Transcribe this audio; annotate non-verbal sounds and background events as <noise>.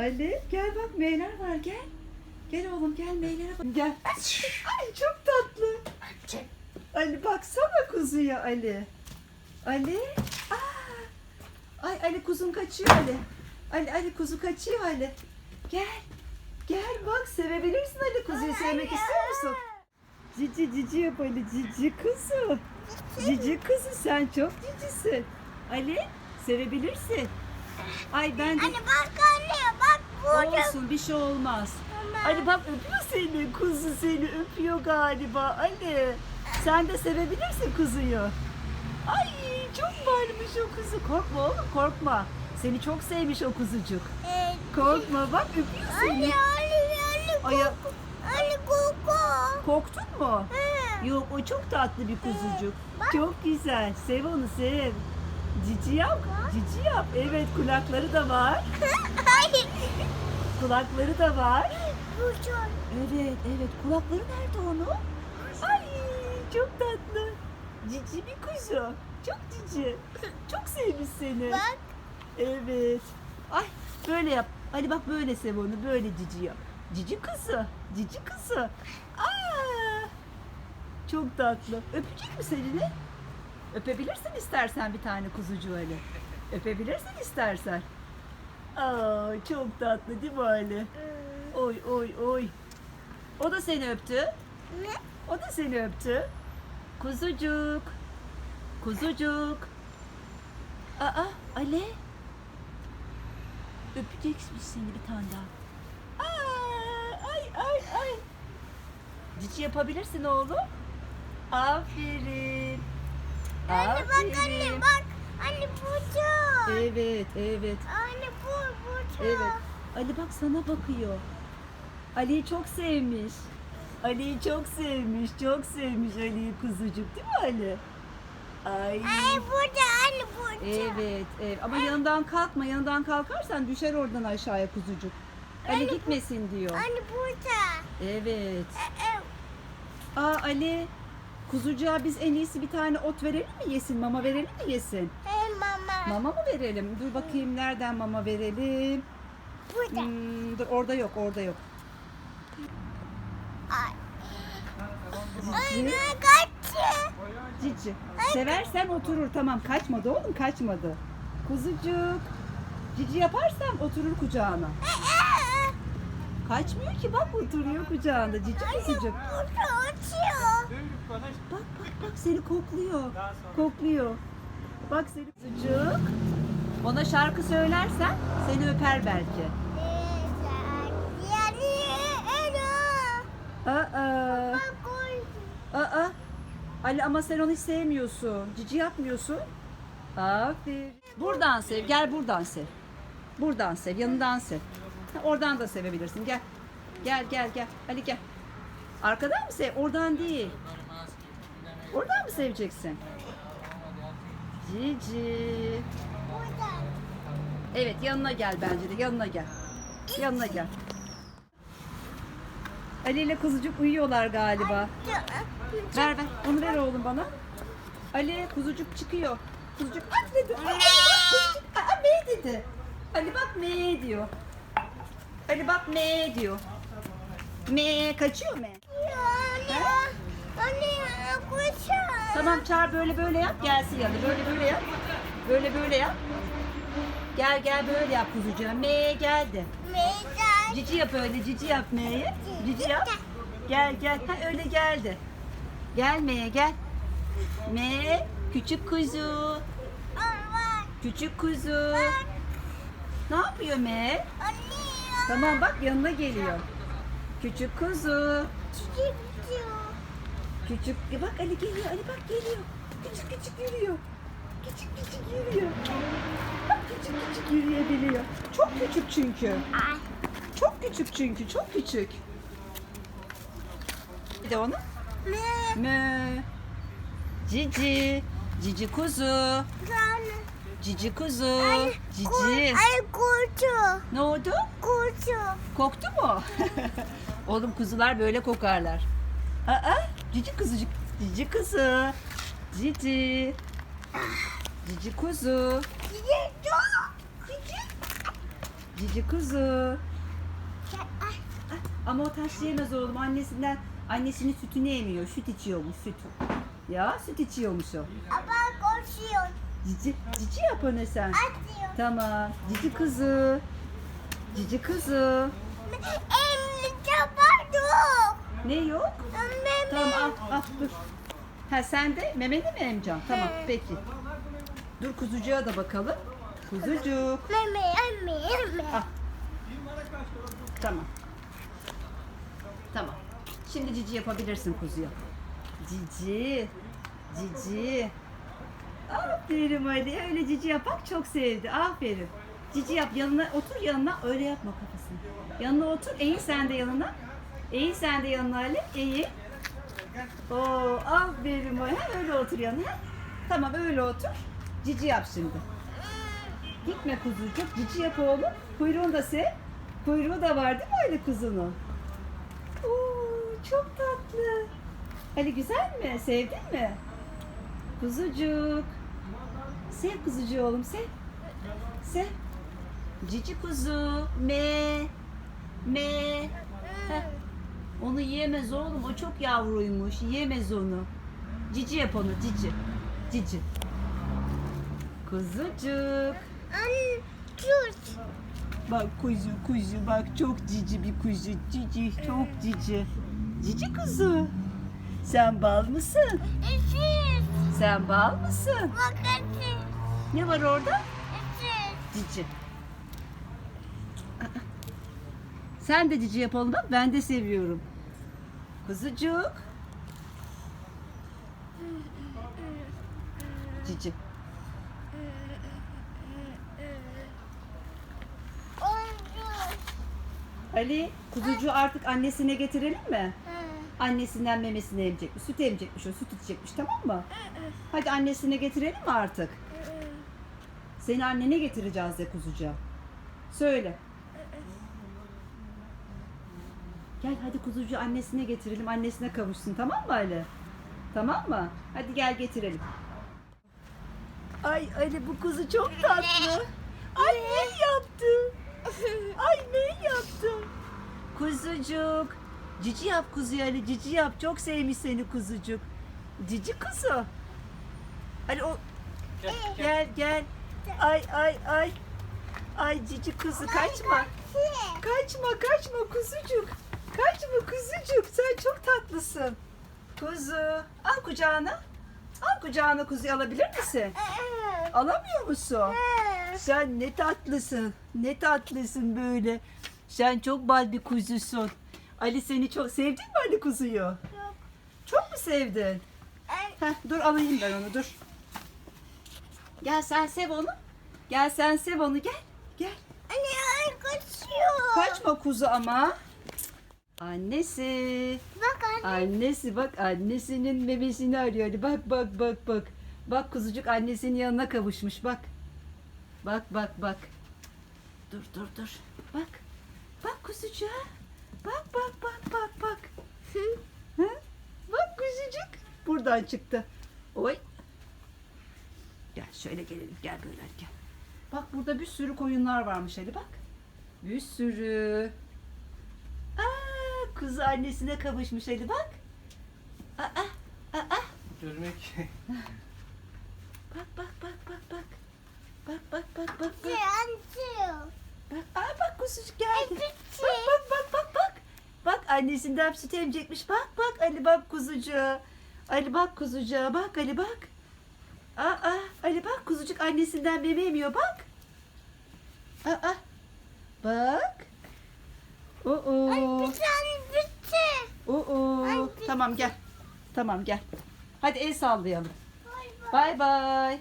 Ali gel bak meyler var gel. Gel oğlum gel meylere bak. Gel. Ay çok tatlı. Ali baksana kuzuya Ali. Ali. Aa. Ay Ali kuzun kaçıyor Ali. Ali Ali kuzu kaçıyor Ali. Gel. Gel bak sevebilirsin Ali kuzuyu sevmek istiyor musun? Cici cici yap Ali cici kuzu. Cici kuzu sen çok cicisin. Ali sevebilirsin. Ay ben de Anne bak anne bak burada. olsun bir şey olmaz. Ali bak öpüyor seni kuzu seni öpüyor galiba Ali. Sen de sevebilirsin kuzuyu. Ay çok varmış o kuzu. Korkma oğlum korkma. Seni çok sevmiş o kuzucuk. Ee, Korkma bak öpüyor seni. anne anne anne Aya. Anne koku. korktun mu? Hı. Yok o çok tatlı bir kuzucuk. Çok güzel. Sev onu sev. Cici yap. Cici yap. Evet kulakları da var. <laughs> Kulakları da var. Bu çok. Evet evet kulakları nerede onun? Ay çok tatlı. Cici bir kuzu. Çok cici. Çok sevmiş seni. Bak. Evet. Ay böyle yap. Hadi bak böyle sev onu. Böyle cici yap. Cici kızı. Cici kızı. Aa, çok tatlı. Öpecek mi seni? Öpebilirsin istersen bir tane kuzucu Ali. Öpebilirsin istersen. Aa, çok tatlı değil mi Ali? Oy oy oy. O da seni öptü. Ne? O da seni öptü. Kuzucuk. Kuzucuk. Aa Ali. Öpecekmiş seni bir tane daha. Aa, ay ay ay. Cici yapabilirsin oğlum. Aferin. Anne bak anne bak. Anne bu çok. Evet evet. Anne bu bu çok. Evet. Ali bak sana bakıyor. Ali'yi çok sevmiş. Ali'yi çok sevmiş. Çok sevmiş Ali'yi kuzucuk değil mi Ali? Ay. Ay burada anne bu çok. Evet, evet. Ama yanından kalkma. Yanından kalkarsan düşer oradan aşağıya kuzucuk. Ali gitmesin diyor. Anne burada. Evet. E, e, Aa Ali, kuzucuğa biz en iyisi bir tane ot verelim mi yesin? Mama verelim mi yesin? Hey mama. Mama mı verelim? Dur bakayım nereden mama verelim? Burada. Hmm, dur orada yok, orada yok. Ay. Anne kaçtı. Cici. Seversen oturur. Tamam kaçmadı oğlum kaçmadı. Kuzucuk. Cici yaparsan oturur kucağına. Kaçmıyor ki bak oturuyor kucağında cici kuzucuk. Bak bak bak seni kokluyor. Kokluyor. Bak seni kuzucuk. Ona şarkı söylersen seni öper belki. Yani Ela. Aa, aa. Ali ama sen onu hiç sevmiyorsun. Cici yapmıyorsun. Aferin. Buradan sev. Gel buradan sev. Buradan sev. Yanından sev. Oradan da sevebilirsin. Gel. Gel gel gel. Ali gel. Arkadan mı sev? Oradan değil. Oradan mı seveceksin? Cici. Evet yanına gel bence de. Yanına gel. Yanına gel. Ali ile kuzucuk uyuyorlar galiba. Ver ver. Onu ver oğlum bana. Ali kuzucuk çıkıyor. Kuzucuk bak dedi. Aa, kuzucuk aa, me dedi. Ali bak me diyor. Ali bak me diyor. Me kaçıyor me. Anne. Anne koşar. Tamam çağır böyle böyle yap gelsin yanı. Böyle böyle yap. Böyle böyle yap. Gel gel böyle yap kuzucuğa. Me geldi. Meydan. Cici yap öyle cici yap M'yi. Cici yap. Gel gel. Ha öyle geldi. Gel M'ye gel. M küçük kuzu. Ama. Küçük kuzu. Ne yapıyor M? Anne. Tamam bak yanına geliyor. Küçük kuzu. Çiçek bitiyor. Küçük e bak Ali geliyor. Ali bak geliyor. Küçük küçük yürüyor. Küçük küçük yürüyor. Bak küçük küçük yürüyebiliyor. Çok küçük çünkü. Ay. Çok küçük çünkü. Çok küçük. Bir de onu. Ne? Mö. Cici. Cici kuzu. Cici kuzu. Ay, Cici. Ay kurtu. Ne oldu? Kurtu. Koktu mu? <laughs> Oğlum kuzular böyle kokarlar. Aa, cici kuzucuk. Cici kuzu. Cici. Cici kuzu. Cici. Cici kuzu. Ama o taşlayamaz oğlum. Annesinden annesinin sütünü emiyor. Süt içiyormuş süt. Ya süt içiyormuş o. Ama koşuyor. Cici, cici yap ona sen. Atıyor. Tamam. Cici kuzu. Cici kuzu. Ne yok? Meme. Tamam al al dur. Ha sen de memeni mi emeceksin? Tamam peki. Dur kuzucuğa da bakalım. Kuzucuk. Meme, meme, meme. Al. Tamam. Tamam. Şimdi cici yapabilirsin kuzuya. Cici. Cici. Aferin Ali. Öyle cici yapak çok sevdi. Aferin. Cici yap. Yanına otur yanına. Öyle yapma kafasını. Yanına otur. Eğil sen de yanına. Eğil sen de yanına Ali. Eğil. Oo, aferin Ali. Ha, öyle otur yanına. Tamam öyle otur. Cici yap şimdi. Gitme kuzucuk. Cici yap oğlum. Kuyruğunu da sev. Kuyruğu da var değil mi öyle kuzunun? Oo, çok tatlı. Ali güzel mi? Sevdin mi? Kuzucuk. Sev kuzucuğu oğlum sev. Sev. Cici kuzu. Me. Me. Heh. Onu yiyemez oğlum. O çok yavruymuş. Yiyemez onu. Cici yap onu. Cici. Cici. Kuzucuk. Anne. Bak kuzu kuzu bak çok cici bir kuzu. Cici çok cici. Cici kuzu. Sen bal mısın? Eşit. Sen bal mısın? Bak eşit. Ne var orada? Eşit. Cici. Sen de cici yapalım bak ben de seviyorum. Kuzucuk. Cici. Ali kuzucuğu artık annesine getirelim mi? Annesinden memesini emecekmiş. Süt emecekmiş o. Süt içecekmiş tamam mı? Hadi annesine getirelim mi artık? Seni annene getireceğiz de kuzucuğa. Söyle. Gel hadi kuzucuğu annesine getirelim. Annesine kavuşsun tamam mı Ali? Tamam mı? Hadi gel getirelim. Ay Ali bu kuzu çok tatlı. Ay ne yaptı? Ay ne yaptı? Kuzucuk. Cici yap kuzuyu Ali. Cici yap. Çok sevmiş seni kuzucuk. Cici kuzu. Ali o Gel gel. Ay ay ay. Ay cici kuzu kaçma. Kaçma kaçma kuzucuk. Kaçma kuzucuk. Sen çok tatlısın. Kuzu. Al kucağına. Al kucağına kuzuyu alabilir misin? Alamıyor musun? Sen ne tatlısın. Ne tatlısın böyle. Sen çok bal bir kuzusun. Ali seni çok sevdin mi Ali kuzuyu? Çok mu sevdin? Heh, dur alayım ben onu dur. Gel sen sev onu. Gel sen sev onu gel. Gel. Anne ay kaçıyor. Kaçma kuzu ama. Annesi. Bak anne. Annesi bak annesinin memesini arıyor. Hadi Bak bak bak bak. Bak kuzucuk annesinin yanına kavuşmuş bak. Bak bak bak. Dur dur dur. Bak. Bak kuzucuğa. Bak bak bak bak bak. Hı? Bak kuzucuk. Buradan çıktı. Oy. Gel şöyle gelelim. Gel böyle gel. Bak burada bir sürü koyunlar varmış Ali bak. Bir sürü. Kuzu annesine kavuşmuş Ali bak. Aa, aa, aa. Görmek. Bak bak bak bak bak. Bak bak bak bak bak. Anne. Bak, aa bak kuzucuk geldi. Bak bak bak bak bak. Bak annesinden süt emecekmiş. Bak bak Ali bak kuzucuğa. Ali bak kuzucuğa. Bak Ali bak. Aa Ali bak kuzucuk annesinden meme emiyor bak. Aa bak. Oo. Ay bir tane bitti. Oo. Ay, Tamam gel. Tamam gel. Hadi el sallayalım. Bay bay. Bay bay.